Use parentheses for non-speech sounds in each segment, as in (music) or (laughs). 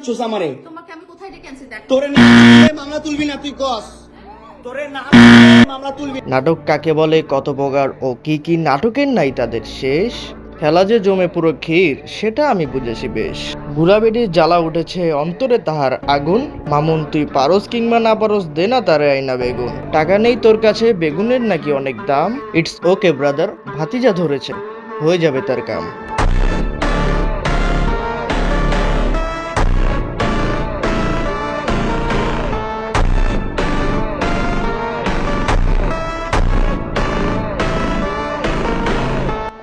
Choose আমারে। তোমাকে আমি কোথায় ডেকে আনছি দেখ। তোরে না মামলা তুলবি না তুই কস। তোরে না মামলা তুলবি। নাটক কাকে বলে কত প্রকার ও কি কি নাটকের নাই তাদের শেষ? খেলা যে জমে পুরো ক্ষীর সেটা আমি বুঝেছি বেশ। বুড়াবেডির জ্বালা উঠেছে অন্তরে তাহার আগুন। মামুন তুই পারস কিংবা না পারস দে না তারে আইনা বেগুন। টাকা নেই তোর কাছে বেগুনের নাকি অনেক দাম? ইটস ওকে ব্রাদার ভাতিজা ধরেছে। হয়ে যাবে তার কাম।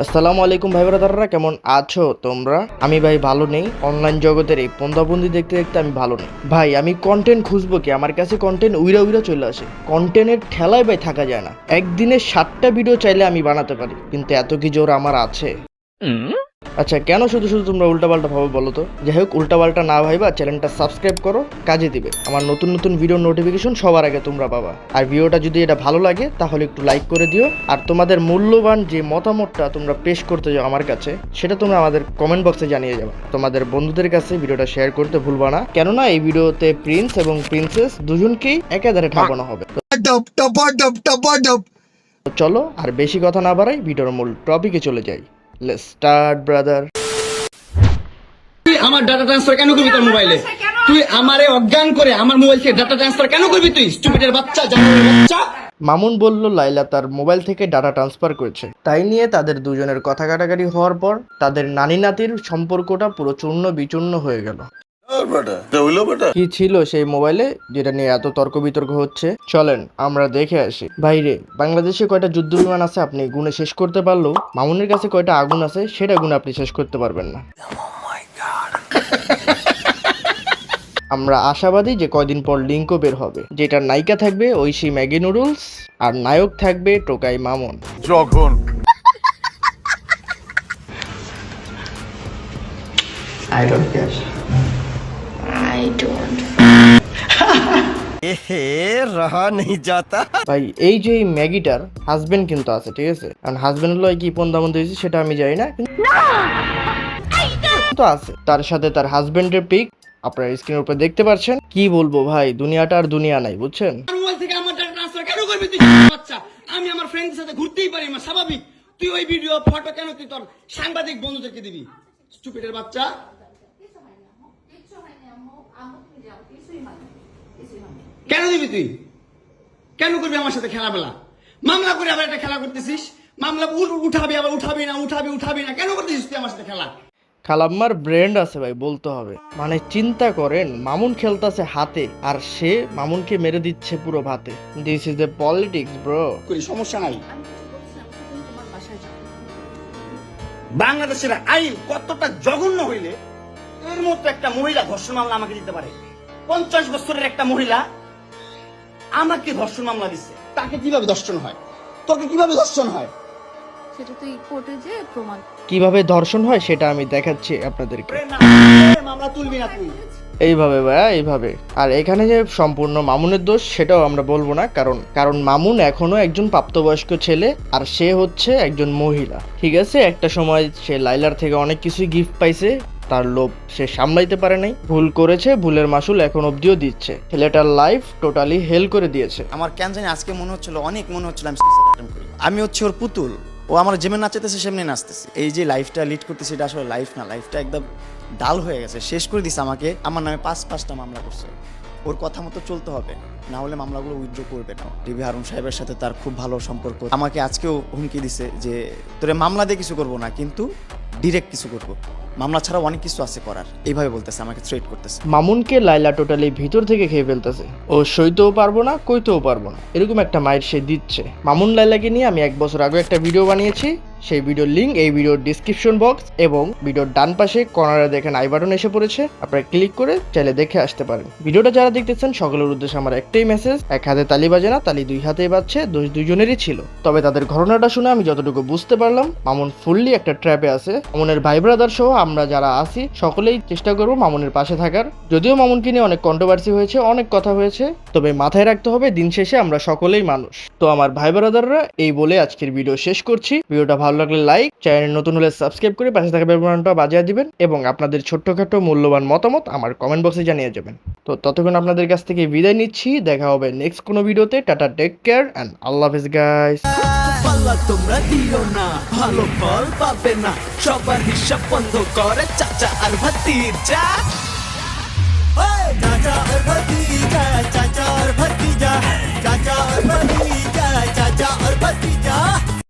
আসসালামু আলাইকুম ভাই ব্রাদাররা, কেমন আছো তোমরা? আমি ভাই ভালো নেই। অনলাইন জগতের এই পন্দাবন্দি দেখতে দেখতে আমি ভালো নেই। ভাই, আমি কন্টেন্ট খুঁজবো কি? আমার কাছে কন্টেন্ট উইরা উইরা চলে আসে। কন্টেন্টের ঠেলায় ভাই থাকা যায় না। একদিনে সাতটা ভিডিও চাইলে আমি বানাতে পারি। কিন্তু এত কি জোর আমার আছে? আচ্ছা কেন শুধু শুধু তোমরা উল্টাপাল্টা ভাবে বলো তো? যাই হোক উল্টাপাল্টা না ভাইবা চ্যানেলটা সাবস্ক্রাইব করো কাজে দিবে। আমার নতুন নতুন ভিডিও নোটিফিকেশন সবার আগে তোমরা পাবা। আর ভিডিওটা যদি এটা ভালো লাগে তাহলে একটু লাইক করে দিও। আর তোমাদের মূল্যবান যে মতামতটা তোমরা পেশ করতে যাও আমার কাছে সেটা তোমরা আমাদের কমেন্ট বক্সে জানিয়ে যাবে। তোমাদের বন্ধুদের কাছে ভিডিওটা শেয়ার করতে ভুলবা না। কেননা এই ভিডিওতে প্রিন্স এবং প্রিন্সেস দুজনকেই একাধারে ঠাপানো হবে। চলো আর বেশি কথা না বাড়াই ভিডিওর মূল টপিকে চলে যাই। লেটস স্টার্ট ব্রাদার তুই আমার ডাটা ট্রান্সফার কেন করবি তোর মোবাইলে তুই আমারে অজ্ঞান করে আমার মোবাইল থেকে ডাটা ট্রান্সফার কেন করবি তুই? স্টুপিডের বাচ্চা জানোয়ারের বাচ্চা। মামুন বলল লাইলা তার মোবাইল থেকে ডাটা ট্রান্সফার করেছে। তাই নিয়ে তাদের দুজনের কথা কাটাকাটি হওয়ার পর তাদের নানি নাতির সম্পর্কটা পুরো চূর্ণ বিচূর্ণ হয়ে গেল। কি ছিল সেই মোবাইলে? যেটা নিয়ে এত তর্ক বিতর্ক হচ্ছে? চলেন আমরা দেখে আসি। বাইরে বাংলাদেশে কয়টা যুদ্ধ বিমান আছে আপনি গুণে শেষ করতে পারলেও? মামুনের কাছে কয়টা আগুন আছে সেটা গুণে আপনি শেষ করতে পারবেন না। (laughs) আমরা আশাবাদী যে কয়দিন পর লিঙ্কও বের হবে। যেটা নায়িকা থাকবে ঐশী ম্যাগি নুডলস আর নায়ক থাকবে টোকাই মামুন। যখন ভাই এই যে এই ম্যাগিটার হাজবেন্ড কিন্তু আছে ঠিক আছে? কারণ হাজবেন্ড হলো কি পন্দাবন্ধ হয়েছে সেটা আমি জানি না। কিন্তু আছে। তার সাথে তার হাজবেন্ডের পিক আপনারা স্ক্রিনের উপরে দেখতে পাচ্ছেন কি বলব ভাই দুনিয়াটা আর দুনিয়া নাই বুঝছেন? থেকে আমার ট্রান্সফার কেন করবি তুই? বাচ্চা আমি আমার ফ্রেন্ডের সাথে ঘুরতেই পারি স্বাভাবিক। তুই ওই ভিডিও ফটো কেন তুই তোর সাংবাদিক বন্ধুদেরকে দিবি? স্টুপিডের বাচ্চা। কেন দিবি তুই? কেন করবি আমার সাথে খেলাবেলা মামলা করে আবার একটা খেলা করতেছিস? মামলা উঠাবি আবার উঠাবি না উঠাবি উঠাবি না কেন করতেছিস তুই আমার সাথে খেলা? খালাম্মার ব্র্যান্ড আছে ভাই বলতে হবে। মানে চিন্তা করেন মামুন খেলতাছে হাতে আর সে মামুনকে মেরে দিচ্ছে পুরো ভাতে। This is a politics bro করি সমস্যা নাই। আমি বলছিলাম সেদিন তোমার বাসায় যাব বাংলাদেশের আইন কতটা জঘন্য হইলে এর মতো একটা মহিলা ধর্ষণ মামলা আমাকে দিতে পারে। পঞ্চাশ বছরের একটা মহিলা আমাকে ধর্ষণ মামলা দিচ্ছে তাকে কীভাবে ধর্ষণ হয়? তোকে কীভাবে ধর্ষণ হয়? সেটা তুই কোর্টে যে প্রমাণ কীভাবে ধর্ষণ হয় সেটা আমি দেখাচ্ছি আপনাদেরকে। মামলা তুলবি না তুই। এইভাবে ভাইয়া এইভাবে। আর এখানে যে সম্পূর্ণ মামুনের দোষ সেটাও আমরা বলব না কারণ কারণ মামুন এখনও একজন প্রাপ্তবয়স্ক ছেলে আর সে হচ্ছে একজন মহিলা। ঠিক আছে? একটা সময় সে লাইলার থেকে অনেক কিছুই গিফট পাইছে। তার লোভ সে সামলাইতে পারে নাই। ভুল করেছে, ভুলের মাসুল এখন অবধিও দিচ্ছে। ছেলেটার লাইফ টোটালি হেল করে দিয়েছে। আমার কেন জানি আজকে মনে হচ্ছিল, অনেক মনে হচ্ছিল আমি আমি হচ্ছে ওর পুতুল। ও আমার যেমন নাচাতেছে সেমনি নাচতেছে। এই যে লাইফটা লিড করতেছে, এটা আসলে লাইফ না। লাইফটা একদম ডাল হয়ে গেছে। শেষ করে দিছে আমাকে। আমার নামে পাঁচ পাঁচটা মামলা করছে। ওর কথা মতো চলতে হবে। না হলে মামলাগুলো উইথড্র করবে না টিভি হারুন সাহেবের সাথে তার খুব ভালো সম্পর্ক। আমাকে আজকেও হুমকি দিছে যে, তোরে মামলা দিয়ে কিছু করব না। কিন্তু ডিরেক্ট কিছু করব। মামলা ছাড়া অনেক কিছু আছে করার। এইভাবে বলতেছে, আমাকে থ্রেট করতেছে। মামুনকে লাইলা টোটালি ভিতর থেকে খেয়ে ফেলতেছে। ও সইতেও পারব না, কইতেও পারব না। এরকম একটা মায়ের সে দিচ্ছে। মামুন লাইলাকে নিয়ে আমি এক বছর আগে একটা ভিডিও বানিয়েছি। সেই ভিডিওর লিঙ্ক এই ভিডিওর ডিসক্রিপশন বক্স এবং ভিডিওর ডান পাশে কর্নারে দেখেন আই বাটন এসে পড়েছে। আপনারা ক্লিক করে চাইলে দেখে আসতে পারেন। ভিডিওটা যারা দেখতেছেন, সকলের উদ্দেশ্যে আমার একটাই মেসেজ এক হাতে তালি বাজে না, তালি দুই হাতেই বাজছে, দোষ দুইজনেরই ছিল। তবে তাদের ঘটনাটা শুনে আমি যতটুকু বুঝতে পারলাম, মামুন ফুললি একটা ট্র্যাপে আছে। মামুনের ভাই ব্রাদার সহ আমরা যারা আছি, সকলেই চেষ্টা করব মামুনের পাশে থাকার। যদিও মামুনকে নিয়ে অনেক কন্ট্রোভার্সি হয়েছে, অনেক কথা হয়েছে, তবে মাথায় রাখতে হবে, দিন শেষে আমরা সকলেই মানুষ। তো আমার ভাই ব্রাদাররা এই বলে আজকের ভিডিও শেষ করছি। ভিডিওটা ভালো লাগলে লাইক চ্যানেল নতুন হলে সাবস্ক্রাইব করে পাশে থাকা ব্যবহারটা বাজিয়ে দিবেন এবং আপনাদের ছোট্টখাটো মূল্যবান মতামত আমার কমেন্ট বক্সে জানিয়ে যাবেন। তো ততক্ষণ আপনাদের কাছ থেকে বিদায় নিচ্ছি, দেখা হবে নেক্সট কোনো ভিডিওতে, টাটা টেক কেয়ার অ্যান্ড আল্লাহ হাফিজ গাইস পাল্লা তোমরা দিও না, ভালো ফল পাবে না। সবার হিসাব বন্ধ করে চাচা আর ভাতিজা। চাচা আর চাচা আর ভাতিজা, চাচা আর চাচা আর